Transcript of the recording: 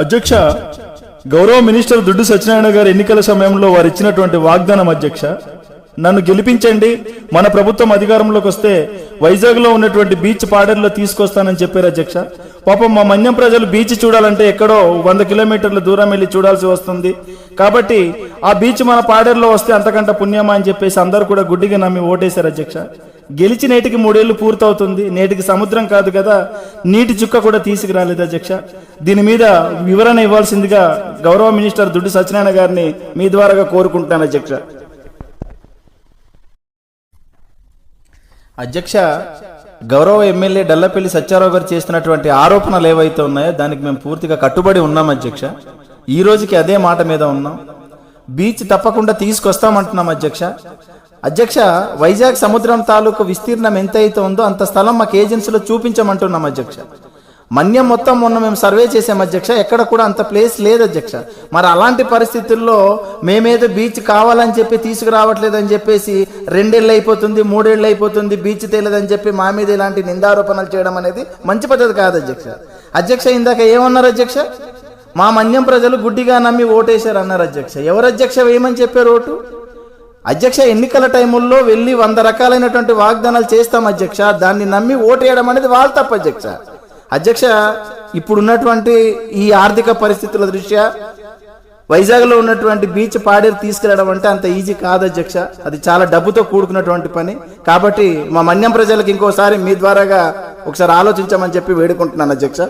అధ్యక్ష గౌరవ మినిస్టర్ దుడ్డు సత్యనారాయణ గారు ఎన్నికల సమయంలో వారు ఇచ్చినటువంటి వాగ్దానం అధ్యక్ష. నన్ను గెలిపించండి. మన ప్రభుత్వం అధికారంలోకి వస్తే వైజాగ్లో ఉన్నటువంటి బీచ్ పాడర్లో తీసుకొస్తానని చెప్పారు అధ్యక్ష. పాపం మా మన్యం ప్రజలు బీచ్ చూడాలంటే ఎక్కడో వంద కిలోమీటర్ల దూరం వెళ్ళి చూడాల్సి వస్తుంది. కాబట్టి ఆ బీచ్ మన పాడర్లో వస్తే అంతకంట పుణ్యమా అని చెప్పేసి అందరూ కూడా గుడ్డిగా నమ్మి ఓటేశారు అధ్యక్ష. గెలిచి నేటికి మూడేళ్ళు పూర్తవుతుంది. నేటికి సముద్రం కాదు కదా నీటి చుక్క కూడా తీసుకురాలేదు అధ్యక్ష దీని మీద వివరణ ఇవ్వాల్సిందిగా గౌరవ మినిస్టర్ దుడ్డు సత్యనారాయణ గారిని మీ ద్వారాగా కోరుకుంటున్నాను అధ్యక్ష అధ్యక్ష గౌరవ ఎమ్మెల్యే డల్లపల్లి సత్యారావు గారు చేస్తున్నటువంటి ఆరోపణలు ఏవైతే ఉన్నాయో దానికి మేము పూర్తిగా కట్టుబడి ఉన్నాం అధ్యక్ష. ఈ రోజుకి అదే మాట మీద ఉన్నాం. బీచ్ తప్పకుండా తీసుకొస్తామంటున్నాం అధ్యక్ష. అధ్యక్ష వైజాగ్ సముద్రం తాలూకు విస్తీర్ణం ఎంత అయితే ఉందో అంత స్థలం మాకు ఏజెన్సీలో చూపించమంటున్నాం అధ్యక్ష. మన్యం మొత్తం మొన్న మేము సర్వే చేసాం అధ్యక్ష. ఎక్కడ కూడా అంత ప్లేస్ లేదు అధ్యక్ష. మరి అలాంటి పరిస్థితుల్లో మేమేదో బీచ్ కావాలని చెప్పి తీసుకురావట్లేదని చెప్పేసి రెండేళ్ళు అయిపోతుంది మూడేళ్ళు అయిపోతుంది బీచ్ తేలేదని చెప్పి మా మీద ఇలాంటి నిందారోపణలు చేయడం అనేది మంచి పద్ధతి కాదు అధ్యక్ష. అధ్యక్ష ఇందాక ఏమన్నారు అధ్యక్ష? మా మన్యం ప్రజలు గుడ్డిగా నమ్మి ఓటేశారు అన్నారు అధ్యక్ష. ఎవరు అధ్యక్ష వేయమని చెప్పారు ఓటు? అధ్యక్ష ఎన్నికల టైముల్లో వెళ్ళి వంద రకాలైనటువంటి వాగ్దానాలు చేస్తాం అధ్యక్ష. దాన్ని నమ్మి ఓటేయడం అనేది వాళ్ళ తప్ప అధ్యక్ష. అధ్యక్ష ఇప్పుడున్నటువంటి ఈ ఆర్థిక పరిస్థితుల దృష్ట్యా వైజాగ్లో ఉన్నటువంటి బీచ్ పాడేరు తీసుకెళ్ళడం అంటే అంత ఈజీ కాదు అధ్యక్ష. అది చాలా డబ్బుతో కూడుకున్నటువంటి పని. కాబట్టి మా మన్యం ప్రజలకు ఇంకోసారి మీ ద్వారాగా ఒకసారి ఆలోచించమని చెప్పి వేడుకుంటున్నాను అధ్యక్ష.